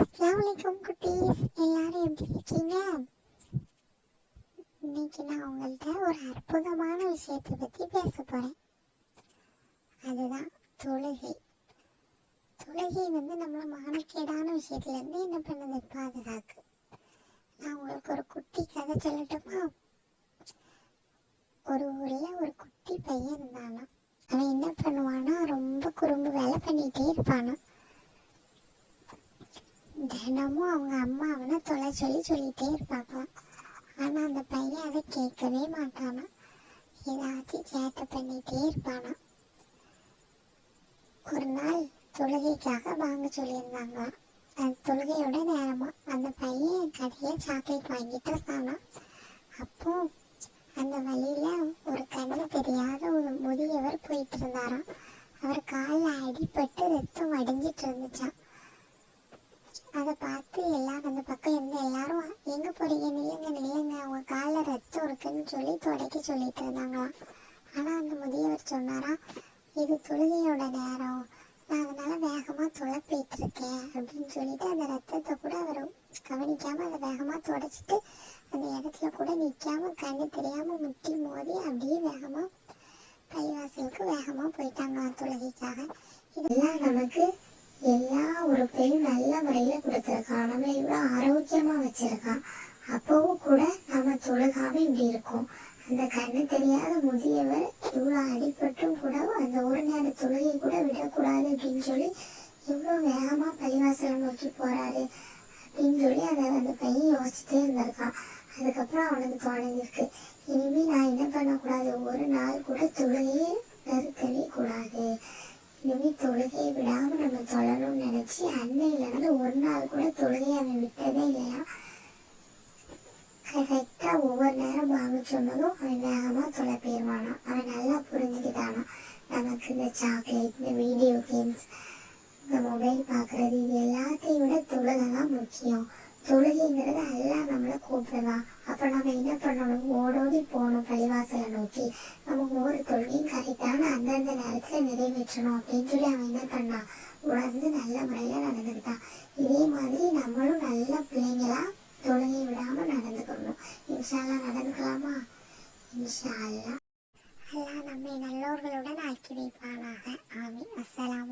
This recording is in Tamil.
அஸ்லாமலைக்கும் குட்டீஸ். எல்லாரும் எப்படி இருக்கீங்க? இன்னைக்கு நான் உங்கள்கிட்ட ஒரு அற்புதமான விஷயத்தை பற்றி பேச போகிறேன் அதுதான் தொழுகை. தொழுகை வந்து நம்மளை மானக்கேடான விஷயத்துலேருந்து என்ன பண்ணுது? பாதுகாக்கு. நான் உங்களுக்கு ஒரு குட்டி கதை சொல்லட்டுமா? ஒரு ஊரில் ஒரு குட்டி பையன் இருந்தானா அவன் என்ன பண்ணுவானா? ரொம்ப குறும்பு வேலை பண்ணிகிட்டே இருப்பானா தினமும் அவங்க அம்மா அவனை தொலை சொல்லி சொல்லிட்டே இருப்பாங்களாம் ஆனால் அந்த பையன் அதை கேட்கவே மாட்டானா? ஏதாச்சும் சேட்டை பண்ணிகிட்டே இருப்பானா? ஒரு நாள் தொழுகைக்காக வாங்க சொல்லியிருந்தாங்களாம் அந்த தொழுகையோட நேரமா? அந்த பையன் கடையில் சாக்லேட் வாங்கிட்டு இருந்தானா அப்போ அந்த வழியில ஒரு கண்ணு தெரியாத ஒரு முதியவர் போயிட்டு இருந்தாராம். அவர் காலில் அடிபட்டு ரத்தம் வடிஞ்சிட்டு இருந்துச்சான் அதை பார்த்து எல்லாரும் அந்த பக்கம் இருந்து எல்லாரும் எங்க போறீங்க நில்லுங்க நில்லுங்க அவங்க காலில் ரத்தம் இருக்குன்னு சொல்லி தொடக்கி சொல்லிட்டு இருந்தாங்களாம். ஆனா அந்த முதியவர் சொன்னாராம் இது தொழுகையோட நேரம். நான் அதனால வேகமா துளப்பிட்டு இருக்கேன் அப்படின்னு சொல்லிட்டு அந்த ரத்தத்தை கூட அவர் கவனிக்காம அதை வேகமா தொடச்சிட்டு அந்த இடத்துல கூட நிக்காம கண்ணு தெரியாம முட்டி மோதி அப்படியே வேகமா பள்ளிவாசலுக்கு வேகமா போயிட்டாங்க தொழுகைக்காக. இதெல்லாம் நமக்கு எல்லா உறுப்பையும் நல்ல முறையில் கொடுத்துருக்கான். நம்ம இவ்வளோ ஆரோக்கியமாக வச்சிருக்கான். அப்பவும் கூட நம்ம தொழுகாம இப்படி இருக்கோம். அந்த கண்ணு தெரியாத முதியவர் இவ்வளோ அடிபட்டும் கூட அந்த ஒரு நேர தொழுகை கூட விடக்கூடாது அப்படின்னு சொல்லி இவ்வளோ வேகமாக பள்ளிவாசலை நோக்கி போறாரு அப்படின்னு சொல்லி அதை அந்த பையன் யோசிச்சுட்டே இருந்திருக்கான். அதுக்கப்புறம் அவனுக்கு தோணிருக்கு இனிமேல் நான் என்ன பண்ணக்கூடாது? ஒரு நாள் கூட தொழுகையை நிறுத்தவே கூடாது. இனிமேல் தொழுகையை விடாமல் நம்ம தொழணும்னு நினச்சி அன்னையிலேருந்து ஒரு நாள் கூட தொழுகையை அவன் விட்டதே இல்லையா? கரெக்டா ஒவ்வொரு நேரம் வாங்க சொன்னதும் அவன் வேகமாக தொலை அவன் நல்லா புரிஞ்சுக்கிட்டானா. நமக்கு இந்த சாக்லேட் இந்த வீடியோ கேம்ஸ் இந்த மொபைல் பார்க்கறது இது எல்லாத்தையும் விட தொழுகை தான் முக்கியம். தொழுகைங்கிறது எல்லாம் நம்மளை கூப்பிடுதான். அப்போ நம்ம என்ன பண்ணணும்? ஓடோடி போகணும் பள்ளிவாசலை நோக்கி. நம்ம ஒவ்வொரு தொழுகையும் கரெக்டான அந்தந்த நேரத்தில் நிறைவேற்றணும் அப்படின்னு சொல்லி அவன் என்ன பண்ணான்? உணர்ந்து நல்ல முறையில் நடந்துக்கிட்டான். இதே மாதிரி இன்ஷால்லா இன்ஷா அல்லா அல்லாஹ் நம்மை நல்லோர்களுடன் ஆக்கி வைப்பானாக. ஆமி அஸ்ஸலாம்